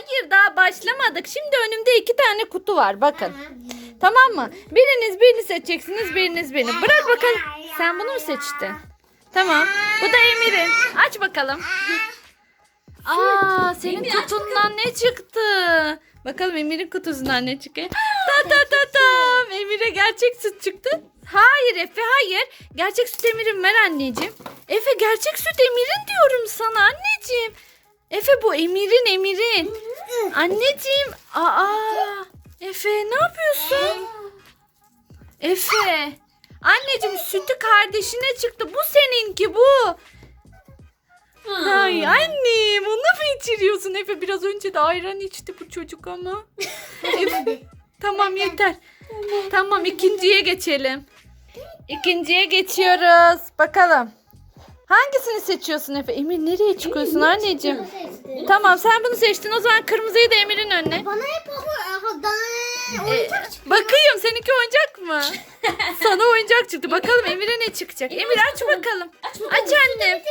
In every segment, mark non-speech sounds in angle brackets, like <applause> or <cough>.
Hayır daha başlamadık. Şimdi önümde iki tane kutu var bakın. Tamam mı? Biriniz birini seçeceksiniz biriniz birini. Bırak bakalım. Sen bunu mu seçtin? Tamam. Bu da Emir'in. Aç bakalım. Aa senin Emir, kutundan ne çıktı? Bakalım Emir'in kutusundan ne çıkıyor? <gasps> Ta ta ta tam. Emir'e gerçek süt çıktı. Hayır Efe hayır. Gerçek süt Emir'in ver anneciğim. Efe gerçek süt Emir'in diyorum sana anneciğim. Efe bu Emir'in Emir'in. Anneciğim. Aa. Efe ne yapıyorsun? Efe. Anneciğim sütü kardeşine çıktı. Bu seninki bu. Ay annem onu mu içiriyorsun Efe? Biraz önce de ayran içti bu çocuk ama. <laughs> Efe, tamam yeter. Tamam ikinciye geçelim. İkinciye geçiyoruz. Bakalım. Hangisini seçiyorsun Efe? Emir nereye çıkıyorsun anneciğim? Tamam sen bunu seçtin. O zaman kırmızıyı da Emir'in önüne. Bana hep daha Ee, oyuncak çıktı. bakayım seninki oyuncak mı? <laughs> Sana oyuncak çıktı. Bakalım Emir'e ne çıkacak? Emir aç bakalım. Aç bakalım. Aç annem.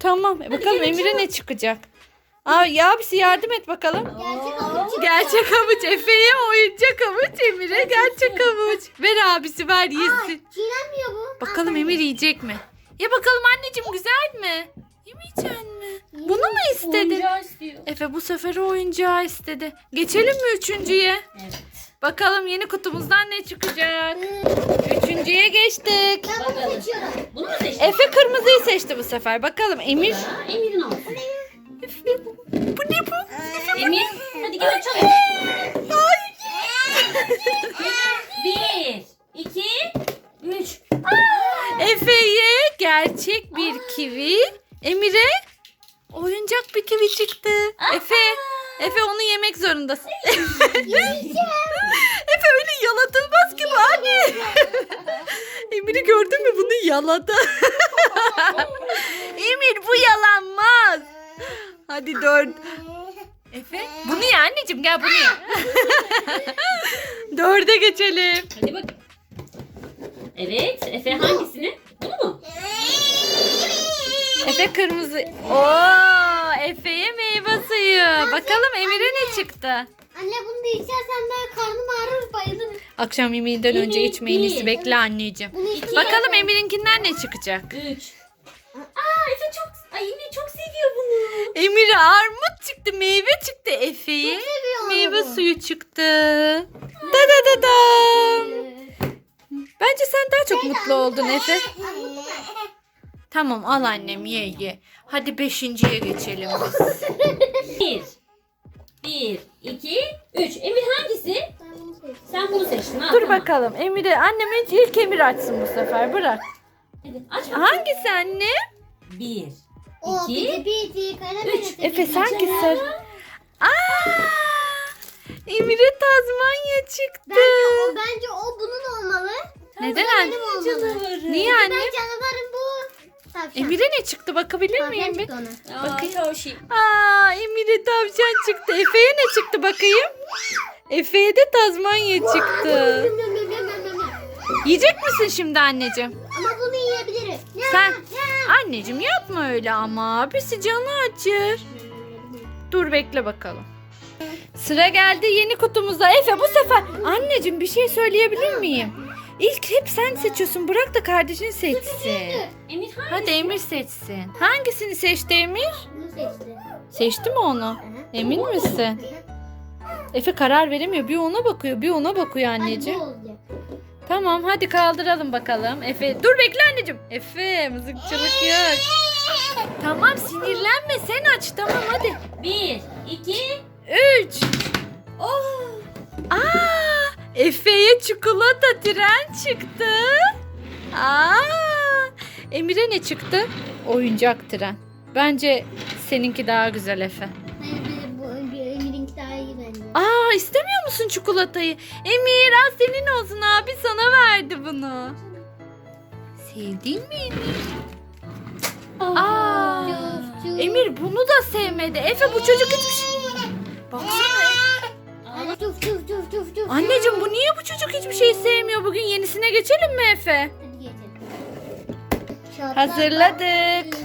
Tamam. e, Bakalım Emir'e ne çıkacak? Aa, ya abisi yardım et bakalım. Gerçek avuç çıktı. Gerçek havuç Efe'ye oyuncak havuç Emir'e gerçek havuç. Ver abisi ver yesin. Çiğnenmiyor bu. Bakalım Emir yiyecek mi? Ya bakalım anneciğim güzel mi? Yemeyecek mi? Bunu mu istedin? Oyuncağı istiyor. Efe bu sefer oyuncağı istedi. Geçelim mi üçüncüye? Evet. Bakalım yeni kutumuzdan ne çıkacak? Üçüncüye geçtik. Ben bunu Bakalım. seçiyorum. Bunu mu seçtin? Efe kırmızıyı seçti bu sefer. Bakalım Emir. Ha, Emir'in olsun. Bu ne bu? Emir hadi gel açalım. Bir, iki, üç. Efe'ye gerçek bir kivi. Emir'e oyuncak bir kivi çıktı. Efe, Efe onu yemek zorundasın. <laughs> Efe öyle yalatılmaz ki bu anne. <laughs> Emir'i gördün mü bunu yaladı. <laughs> Emir bu yalanmaz. Hadi dört. Efe bunu ye anneciğim gel bunu ye. Dörde geçelim. Hadi bak. Evet. Efe hangisini? Efe kırmızı. Oo, Efe'ye meyve suyu. Bakalım Emir'e ne çıktı? Anne bunu da içersen ben karnım ağrır bayılırım. Akşam yemeğinden önce Emir, bir. bekle anneciğim. Bunu. Bakalım Emir'inkinden ne çıkacak? Üç. Aa Efe çok, ay Emir çok seviyor bunu. Emir'e armut çıktı, meyve çıktı. Efe'ye seviyor meyve bu. suyu çıktı. Da da da da. Bence sen daha çok mutlu oldun Efe. Tamam al annem ye ye. Hadi beşinciye geçelim biz. <laughs> Bir. Bir, iki, üç. Emir hangisi? Ben. Sen bunu seçtin. Ha, Dur tamam. bakalım Emir'e annem ilk- ilk Emir açsın bu sefer bırak. Hadi aç bakalım. Hangisi anne? Bir. O İki, piti kara üç. Efe sanki sen... Aa! Emir'e Tazmanya çıktı. Bence o, bence o bunun olmalı. Neden Benim anne? olmalı. Niye Ben anne? canavarım bu. Tavşan. Emir'e ne çıktı bakabilir Tavşan miyim bir? çıktı ona. Aa, Bakayım. Toshi. Aa, Emir'e tavşan çıktı. Efe'ye ne çıktı bakayım? Efe'ye de Tazmanya çıktı. Yiyecek misin şimdi anneciğim? Ama bunu yiyebilirim. Ya, Sen ya. anneciğim yapma öyle ama abisi canı acır. Dur bekle bakalım. Sıra geldi yeni kutumuza. Efe bu sefer anneciğim bir şey söyleyebilir miyim? İlk hep sen seçiyorsun. Bırak da kardeşin seçsin. Emir hangisi? Hadi Emir seçsin. Hangisini seçti Emir? Bunu seçti. Seçti mi onu? Emin misin? Efe karar veremiyor. Bir ona bakıyor, bir ona bakıyor anneciğim. olacak. Tamam hadi kaldıralım bakalım. Efe dur bekle anneciğim. Efe mızıkçılık yok. Tamam sinirlenme sen aç tamam hadi. Bir, iki, Üç. Oh. Aa, Efe'ye çikolata tren çıktı. Aa, Emir'e ne çıktı? Oyuncak tren. Bence seninki daha güzel Efe. Hayır bir, bu, Emir'inki daha iyi bence. Aa istemiyor musun çikolatayı? Emir al senin olsun abi sana verdi bunu. Sevdin mi Emir? Aa, Cuf, cuf. Emir bunu da sevmedi. Efe bu çocuk hiçbir şey... Baksana. Cuf cuf cuf cuf cuf. Anneciğim bu niye bu çocuk hiçbir şey sevmiyor? Bugün yenisine geçelim mi Efe? Hadi geçelim. Şortlar Hazırladık.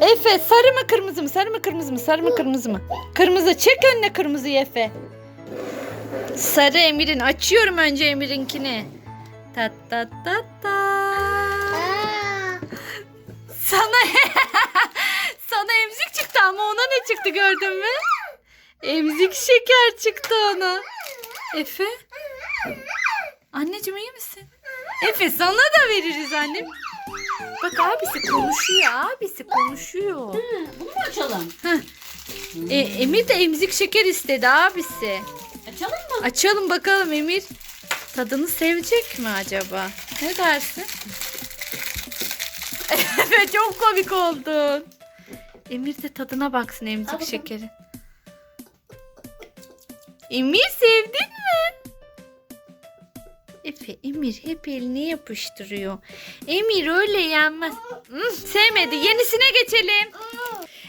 Efe sarı mı kırmızı mı? Sarı mı kırmızı mı? Sarı mı kırmızı mı? Kırmızı. Çek önüne kırmızıyı Efe. Sarı Emir'in. Açıyorum önce Emir'inkini. Ta ta ta ta. Aa, Sana <laughs> sana emzik çıktı ama ona ne çıktı gördün mü? Emzik şeker çıktı ona. Efe? Anneciğim iyi misin? Efe sana da veririz annem. Bak abisi konuşuyor abisi konuşuyor. Hı, bunu mu açalım? E, Emir de emzik şeker istedi abisi. Açalım mı? Açalım bakalım Emir tadını sevecek mi acaba? Ne dersin? <laughs> Evet çok komik oldun. Emir de tadına baksın emzik bakalım. Emir sevdin mi? Efe Emir hep elini yapıştırıyor. Emir öyle yenmez. Sevmedi. Yenisine geçelim.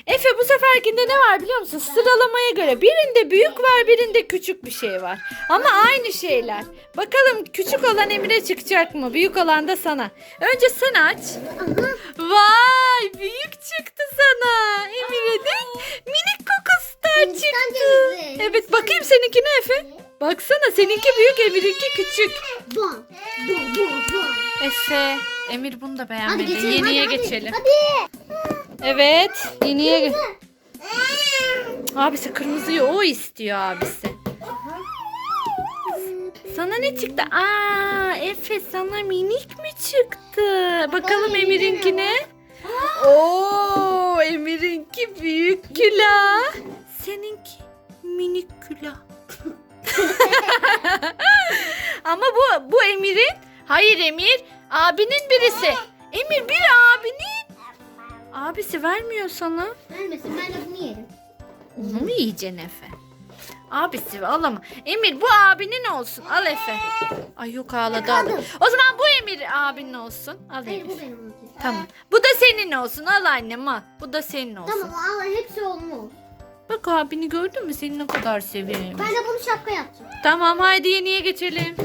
Efe bu seferkinde ne var biliyor musun? Sıralamaya göre birinde büyük var birinde küçük bir şey var. Ama aynı şeyler. Bakalım küçük olan Emir'e çıkacak mı? Büyük olan da sana. Önce sen aç. Baksana seninki büyük Emir'inki küçük. Bon. Bon bon bon. Efe. Emir bunu da Hadi beğenmedi. geçelim. Yeniye hadi, hadi. geçelim. Hadi. Evet. Yeniye ge- Abisi kırmızıyı o istiyor abisi. Sana ne çıktı? Aa, Efe sana minik mi çıktı? Bakalım Emir'inkine. <gasps> Oo, Emir'inki büyük külah. Seninki minik külah. <laughs> <laughs> Ama bu bu Emir'in. Hayır Emir, abinin birisi. Emir bir abinin. Abisi vermiyor sana. Vermesin ben de bunu yerim. Onu mu yiyeceksin Efe? Abisi al ama. Emir bu abinin olsun. Al Efe. Ay yok ağladı ağladı. O zaman bu Emir abinin olsun. Al Hayır Emir. bu benim olsun. Tamam. Bu da senin olsun. Al annem al. Bu da senin olsun. Tamam al hepsi olmuş. Bak abini gördün mü? Seni ne kadar Emir. Ben de bunu şapka yapacağım. Tamam haydi yeniye geçelim.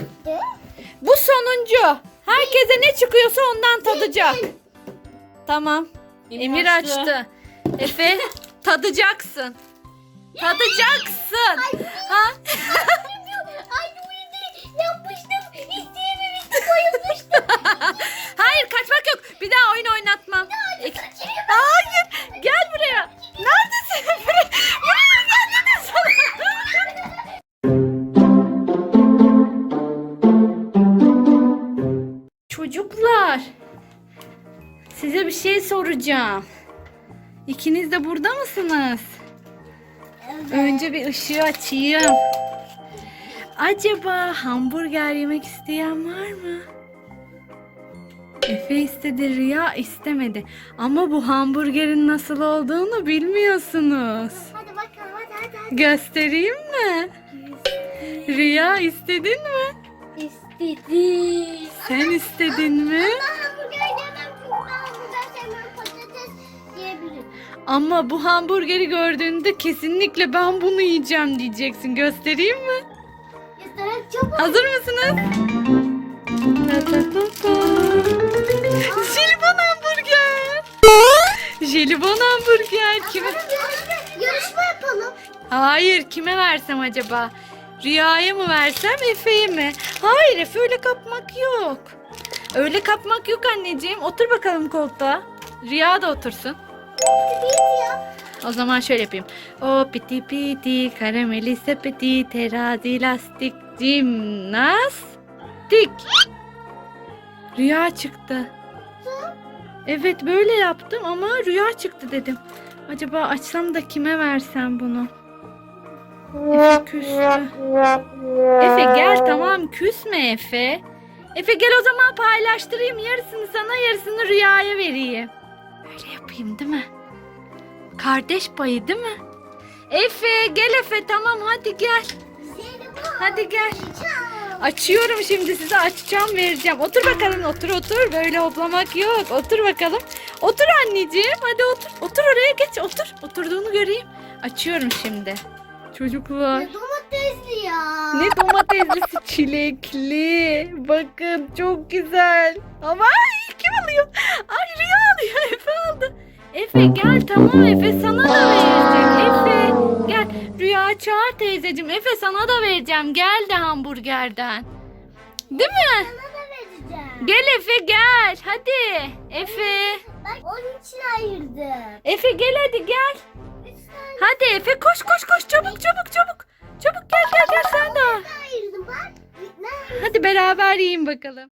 Bu sonuncu. Herkese ne çıkıyorsa ondan tadacak. Tamam. Emir açtı. Efe <laughs> tadacaksın. Tadacaksın. Ha? Ay bu yüzden yapmıştım. İsteyememiştim bayılmıştım. <laughs> Hayır kaçmak yok. Bir daha oyun oynatmam. Ek- bir şey soracağım. İkiniz de burada mısınız? Önce bir ışığı açayım. Acaba hamburger yemek isteyen var mı? Efe istedi, Rüya istemedi. Ama bu hamburgerin nasıl olduğunu bilmiyorsunuz. Hadi bakalım hadi hadi. hadi. Göstereyim mi? Rüya istedin mi? İstedi. Sen istedin mi? Hamburger Ama bu hamburgeri gördüğünde kesinlikle ben bunu yiyeceğim diyeceksin. Göstereyim mi? İsterim çabuk. Hazır mısınız? Jelibon hamburger. Jelibon hamburger. Kime? Yarışma yapalım. Hayır kime versem acaba? Rüya'ya mı versem Efe'ye mi? Hayır Efe öyle kapmak yok. Öyle kapmak yok anneciğim. Otur bakalım koltuğa. Rüya da otursun. O zaman şöyle yapayım. O piti piti karameli sepeti terazi lastik jimnastik. Rüya çıktı. Evet böyle yaptım ama rüya çıktı dedim. Acaba açsam da kime versem bunu? Efe küstü. Efe gel tamam küsme Efe. Efe gel o zaman paylaştırayım yarısını sana yarısını rüyaya vereyim. Öyle yapayım değil mi? Kardeş payı değil mi? Efe gel Efe tamam hadi gel. Hadi gel. Açıyorum şimdi size açacağım vereceğim. Otur bakalım otur otur böyle hoplamak yok. Otur bakalım. Otur anneciğim hadi otur. Otur oraya geç otur. Oturduğunu göreyim. Açıyorum şimdi. Çocuklar. Ne domatesli ya. Ne domateslisi <laughs> çilekli. Bakın çok güzel. Ama ay, kim alıyor? Ay Rüya alıyor. Efe aldı. Efe gel tamam Efe sana da vereceğim. Efe gel. Rüya çağır teyzeciğim. Efe sana da vereceğim. Gel de hamburgerden. Değil mi? Sana da vereceğim. Gel Efe gel. Hadi. Efe. Bak onun için ayırdım. Efe gel hadi gel. Hadi Efe koş koş koş çabuk çabuk çabuk. Çabuk gel gel gel sen de. Hadi beraber yiyin bakalım.